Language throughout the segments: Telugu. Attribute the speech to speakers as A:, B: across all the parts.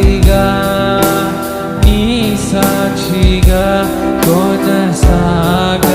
A: సాక్షిగా నీ సాక్షిగా కొనసాగమని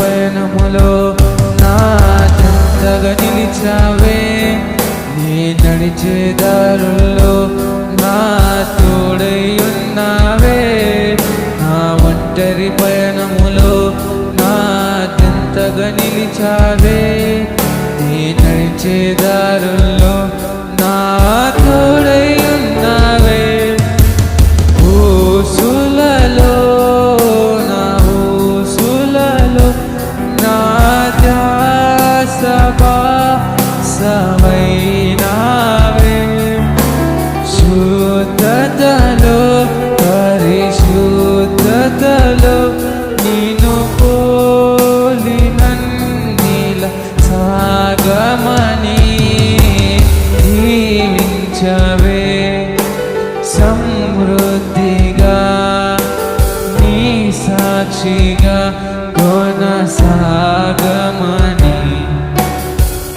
A: పయనములో నా చెంతగా నిలిచావే. నీ నడిచే దారుల్లో నా తోడై ఉన్నావే. నా ఒంటరి పయనములో నా చెంతగా నిలిచావే. నీ నడిచే దారుల్లో పరిశుద్ధతలో పరిశుద్ధతలో నేను పోలి నన్నిల సాగమని జీవించవే సమృద్ధిగా నీ సాక్షిగా కొనసాగమని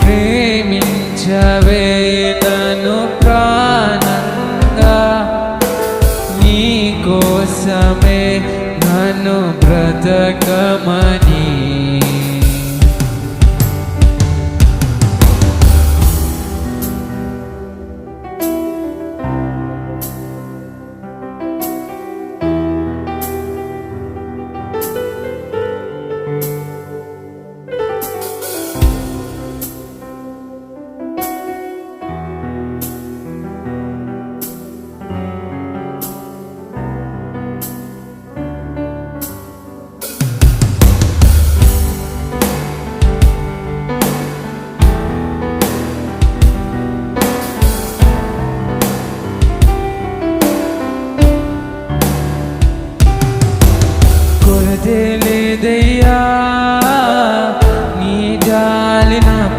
A: ప్రేమించవే. కోసమే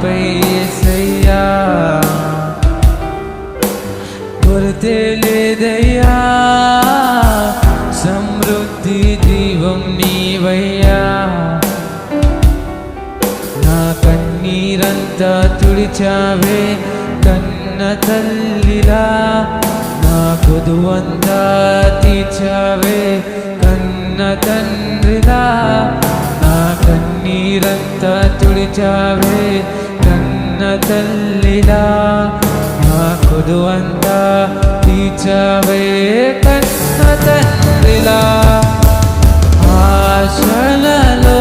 A: నాపై ఏసయ్యా కొరతే లేదయ్యా సమృద్ధి దీవం నీవయ్యా నా కన్నీరంతా తుడిచావే కన్న తల్లిలా నా కొదువంతా తీర్చావే కన్న తండ్రిలా నా కన్నీరంతా తుడిచావే కన్న తల్లిలా నా కొదువంతా తీర్చావే కన్న తండ్రిలా ఆశలలో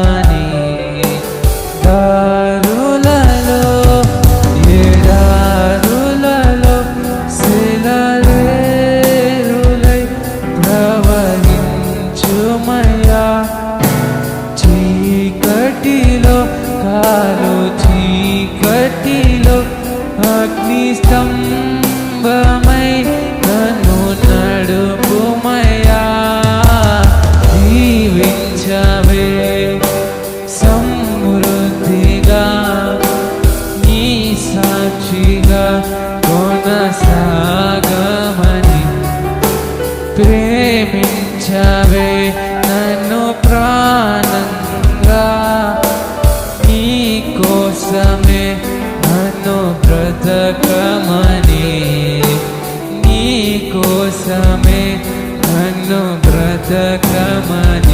A: నీ కోసమే నన్ను బ్రతకమని